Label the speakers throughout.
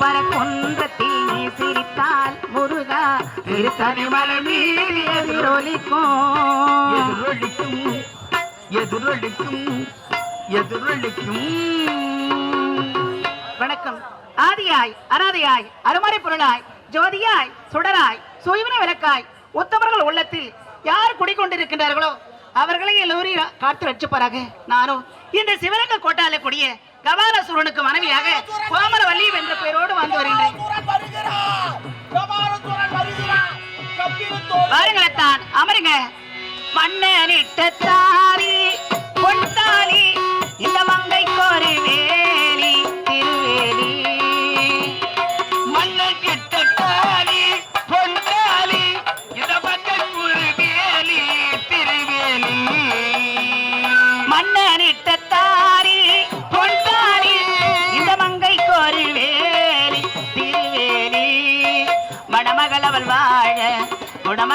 Speaker 1: பர குன்றத்தில் நீ சிரித்தால் முருகா சிறு மீறி எதிரொலிக்கும் எதிரொலிக்கும் எதிரொலிக்கும் எதிரொலிக்கும் வணக்கம் ஆதியாய் அனாதையாய் அருமறை பொருளாய் ஜோதியாய் சுடராய் சுயவின விளக்காய் உத்தமர்கள் உள்ளத்தில் யார் குடிக்கொண்டிருக்கின்றார்களோ அவர்களை எல்லோரையும் காத்து வச்சுப்பாராக நானும் இந்த சிவரங்க கோட்டால கூடிய கபாலசூரனுக்கு மனைவியாக கோமரவல்லி என்ற பெயரோடு வந்து வருகின்றேன் பாருங்களேன் அமருங்க மண்ண நிட்ட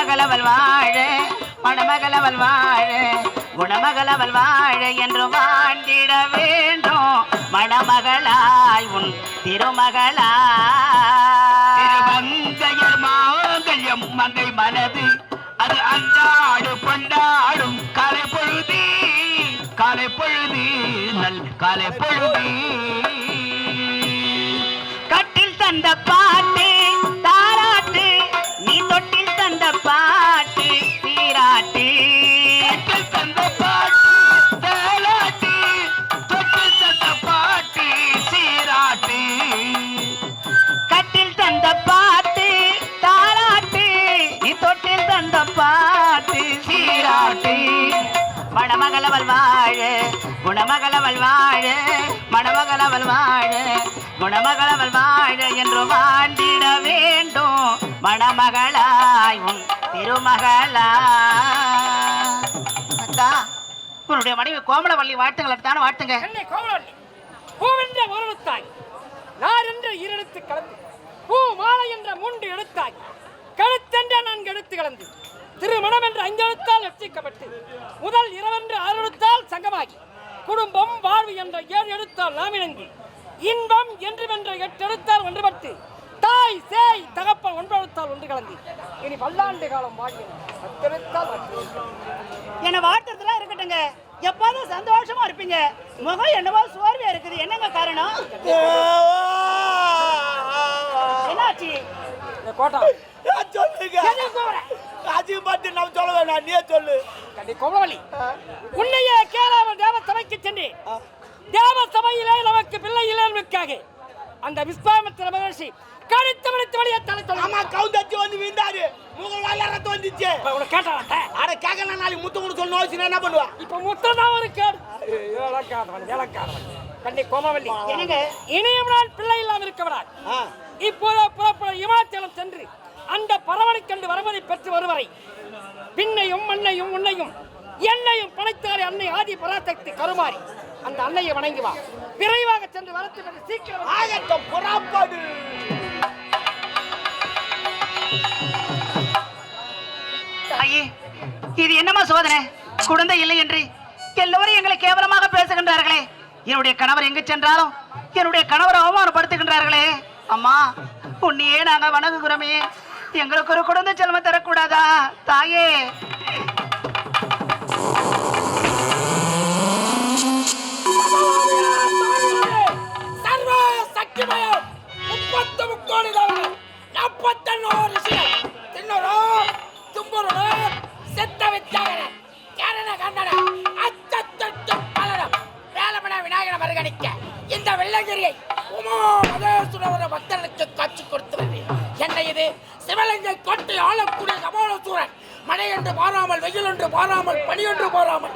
Speaker 1: குணமகளவள் வாழ மணமகளவள் வாழ குணமகளவள் வாழ என்று வாழ்ந்திட வேண்டும் மணமகளாய் உன் திருமகளாய் மங்கையர் மங்கை மனது அது அந்தாடு கொண்டாடும் காலை பொழுதி காலை பொழுதி நல் காலை பொழுதி மணமகளவள் வாழ குணமகளவள் வாழ மணமகளவள் வாழ குணமகளவள் வாழ என்று வாண்டிட வேண்டும் மணமகளாய் திருமகளா அத்தா உன்னுடைய மனைவி கோமலவள்ளி வாழ்த்துங்கள் தானே வாழ்த்துங்க
Speaker 2: கோமலவள்ளி பூவென்ற ஒருத்தாய் நார் என்ற கலந்து பூ மாலை என்ற மூன்று எழுத்தாய் கழுத்தென்ற நான்கு எடுத்து கலந்து திருமணம் என்று அஞ்சலத்தால் ரட்சிக்கப்பட்டு முதல் இரவென்று ஆறெழுத்தால் சங்கமாகி குடும்பம் வாழ்வு என்ற ஏழு எழுத்தால் நாமினங்கி இணங்கி இன்பம் என்று வென்ற எட்டெழுத்தால் ஒன்றுபட்டு தாய் சேய் தகப்பன் ஒன்றெழுத்தால் ஒன்று கலந்து இனி பல்லாண்டு காலம் வாழ்கிறேன்
Speaker 1: என்னை வாழ்த்துறதுலாம் இருக்கட்டுங்க எப்போதும் சந்தோஷமா இருப்பீங்க முகம் என்னவோ சோர்வியா இருக்குது என்னங்க காரணம் என்னாச்சு
Speaker 2: கோட்டா
Speaker 3: சொல்லுங்க அதையும் பார்த்து நான் சொல்ல வேணாம் நீயே சொல்லு
Speaker 1: கோபாலி உன்னையே கேளாமல் தேவ சபைக்கு சென்று தேவ நமக்கு பிள்ளை இல்லைக்காக அந்த விஸ்வாமித்திர மகர்ஷி கழுத்து விழுத்து வழிய தலை சொல்ல
Speaker 3: ஆமா வந்து விழுந்தாரு முகலால ரத்தம் வந்துச்சு
Speaker 1: உனக்கு கேட்டாட்ட
Speaker 3: அட கேட்கல நாளைக்கு முத்து கொண்டு சொல்லணும் என்ன பண்ணுவா
Speaker 1: இப்போ முத்து தான் ஒரு கேடு
Speaker 3: ஏலக்காதவன்
Speaker 1: கண்டி கோமவல்லி எனக்கு பிள்ளை இல்லாமல் இருக்கவனா இப்போது புறப்பட இமாச்சலம் சென்று அந்த பரவலை கண்டு வரவதை பெற்று வருவரை பின்னையும் மண்ணையும் உன்னையும் என்னையும் படைத்தாரே அன்னை ஆதி பராசக்தி கருமாறி அந்த அன்னையை வணங்கி வா விரைவாக சென்று வரத்து என்று சீக்கிரம்
Speaker 3: ஆகட்டும் புறாப்பாடு
Speaker 1: ஐயே இது என்னமா சோதனை குழந்தை இல்லை என்று எல்லோரும் எங்களை கேவலமாக பேசுகின்றார்களே என்னுடைய கணவர் எங்கு சென்றாலும் என்னுடைய கணவர் அவமானப்படுத்துகின்றார்களே அம்மா உன்னையே நாங்கள் வணங்குகிறோமே எங்களுக்கு ஒரு குழந்தை ஜென்மம் தரக்கூடாதா தாயே முப்பத்தி முக்கோடி நாற்பத்தி சிவலிங்கை கொட்டி ஆளக்கூடிய சபாலசூரன் மழை என்று பாராமல் வெயில் என்று பாராமல் பணி என்று பாராமல்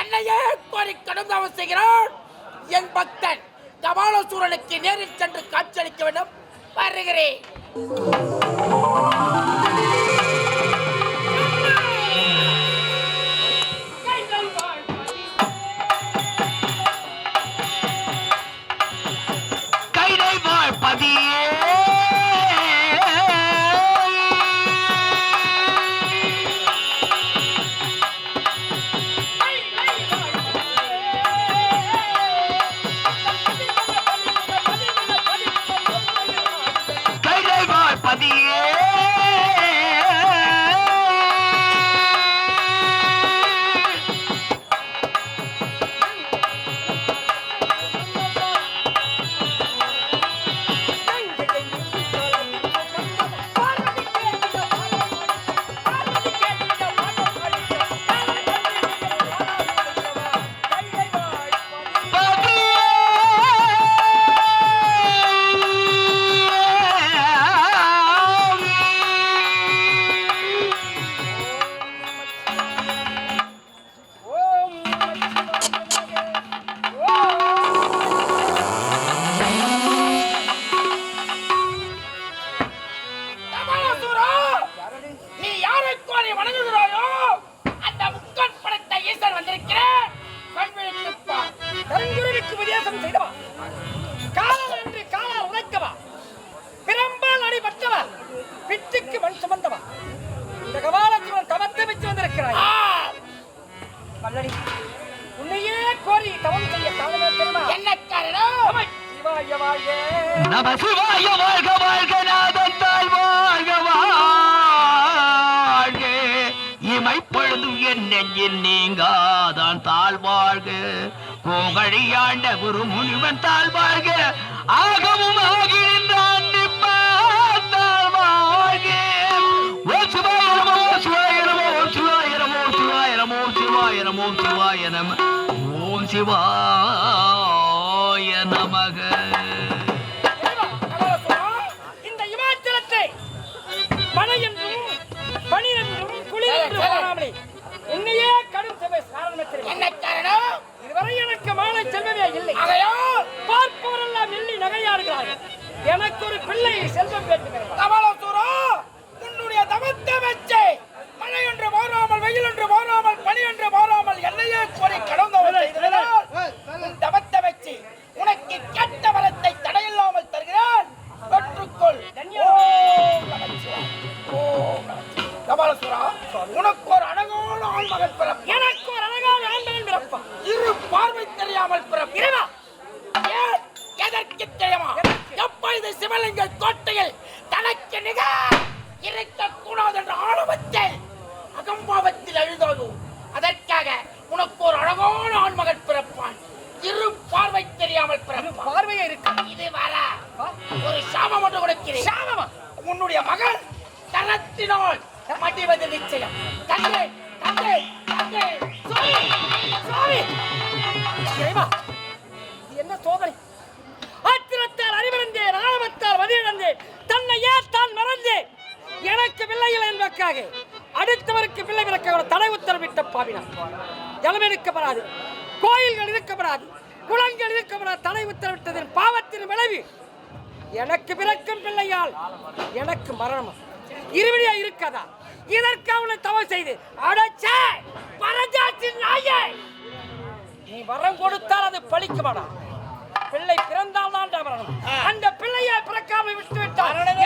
Speaker 1: என்னையே கோரி கடும் தவம் செய்கிறான் என் பக்தன் கபாலசூரனுக்கு நேரில் சென்று காட்சியளிக்க வேண்டும் வருகிறேன்
Speaker 4: நம சிவாய வாழ்க வாழ்க நாதன் தாய் வாழ்க வாழ்க இமைப்பொழுதும் என் நெஞ்சில் நீங்காதான் தாழ் வாழ்க கோகழியாண்ட குரு முனிவன் தாழ் வாழ்க ஆகமும் ஆகின்றான் தாழ் வாழ்க ஓ சிவாயிரமோ சிவாயிரமோ சிவாயிரமோ சிவாயிரமோ சிவாயிரமோ ஓம் சிவா
Speaker 1: ஆகையால் பார்ப்பவரெல்லாம் எள்ளி நகையாடுகிறார்கள் எனக்கு ஒரு பிள்ளை செல்வம் வேண்டுகிறேன் தட்டினால் மடிவது நிச்சயம் தங்கை தங்கை தங்கை சுவாமி சுவாமி தெய்வா என்ன சோதனை ஆத்திரத்தால் அறிவிழந்தேன் ஆழமத்தால் வதிழந்தேன் தன்னையே தான் மறந்தேன் எனக்கு பிள்ளைகள் என்பதற்காக அடுத்தவருக்கு பிள்ளை விளக்க தடை உத்தரவிட்ட பாவினா ஜலம் எடுக்கப்படாது கோயில்கள் இருக்கப்படாது குளங்கள் இருக்கப்படாது தடை உத்தரவிட்டதன் பாவத்தின் விளைவு எனக்கு பிறக்கும் பிள்ளையால் எனக்கு மரணம் இருவிடியா இருக்கதா இதற்கு அவனை தவறு செய்து அடைச்சே பரஞ்சாட்சி நாயே நீ வரம் கொடுத்தால் அது பழிக்குமாடா பிள்ளை பிறந்தால் தான் அந்த பிள்ளையை பிறக்காமல் விட்டு விட்டார்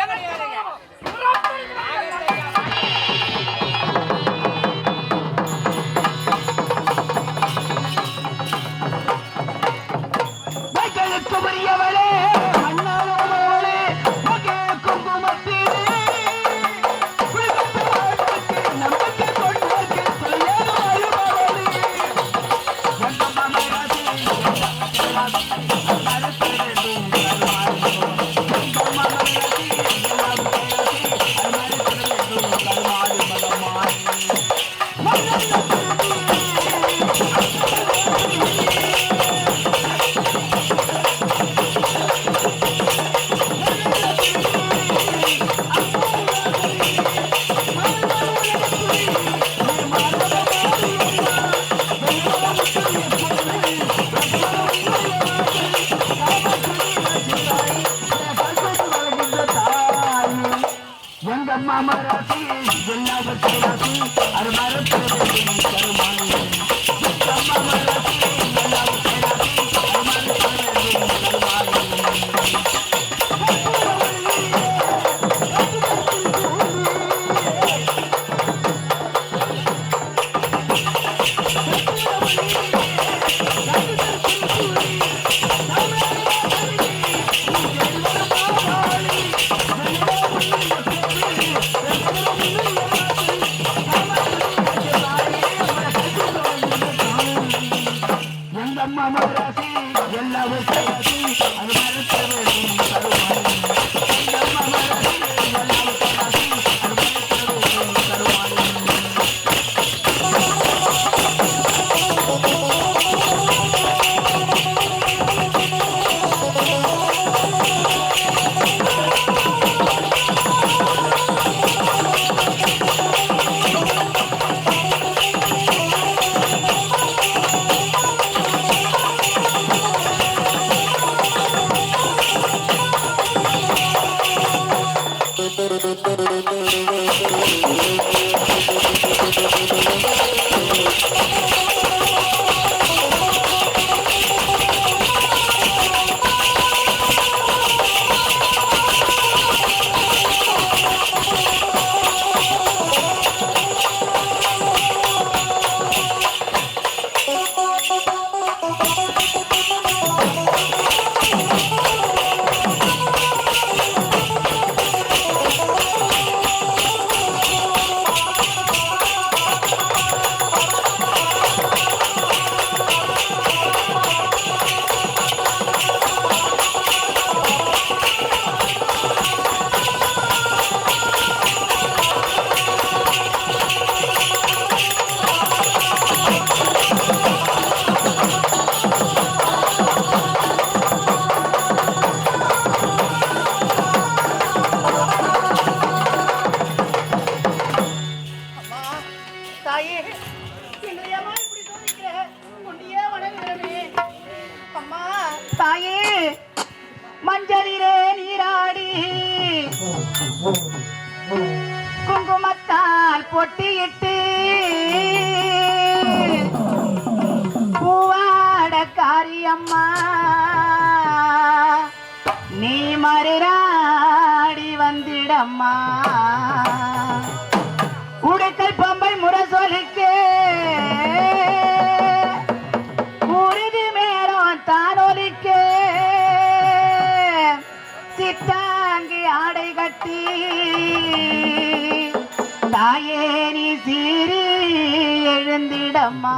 Speaker 1: அம்மா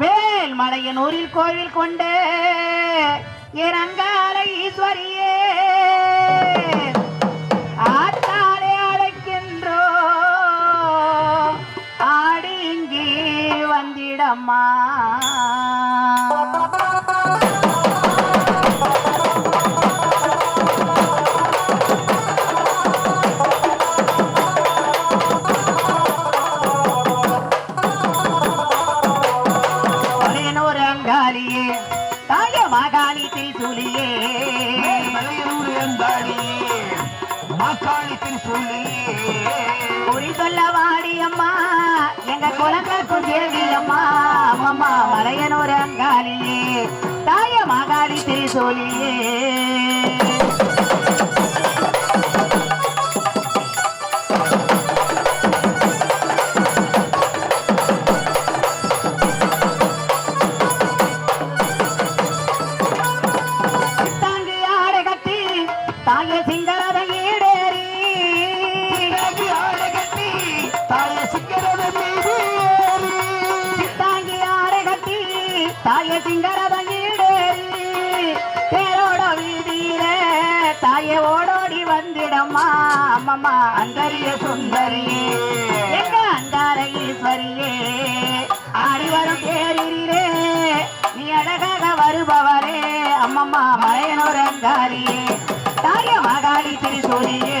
Speaker 1: வேல் மலையின் ஊரில் கோவில் கொண்டேஸ்வரியே என் ஆத்தாலே அழைக்கின்றோ ஆடிங்கி வந்திடம்மா குலகாக்கு தேவியம்மா அம்மம்மா மலையனூர் அங்காளியே தாய மாகாளி திரிசோலியே சுந்தரியே ஓடோடி வந்திடம்மா அம்மம்மா அந்தரிய சுந்தரியே எங்க அந்தார ஈஸ்வரியே ஆடி வரும் பேரிரே நீ அழகாக வருபவரே அம்மம்மா அங்காரியே தாய மகாடி திரிசூரியே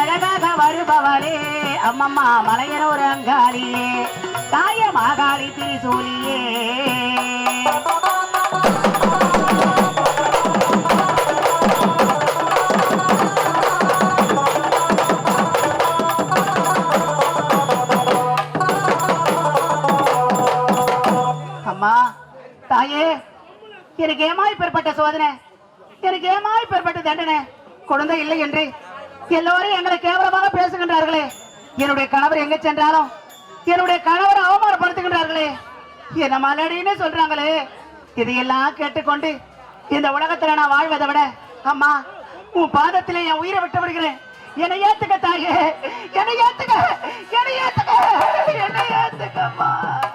Speaker 1: அழகாக வருபவரே அம்மம்மா மலையனோர் அங்காளியே தாய மாகாளி திரிசூலியே அம்மா தாயே எனக்கு ஏமாய் பெறப்பட்ட சோதனை எனக்கு ஏமாய் பெறப்பட்ட தண்டனை குழந்தை இல்லை என்று எல்லோரும் எங்களை கேவலமாக பேசுகின்றார்களே என்னுடைய கணவர் எங்க சென்றாலும் என்னுடைய கணவர் அவமானப்படுத்துகின்றார்களே என்ன மலடின்னு சொல்றாங்களே இதையெல்லாம் கேட்டுக்கொண்டு இந்த உலகத்துல நான் வாழ்வதை விட அம்மா உன் பாதத்துல என் உயிரை விட்டு விடுகிறேன் என்னை ஏத்துக்க தாயே என்னை ஏத்துக்க என்னை ஏத்துக்க என்னை ஏத்துக்கம்மா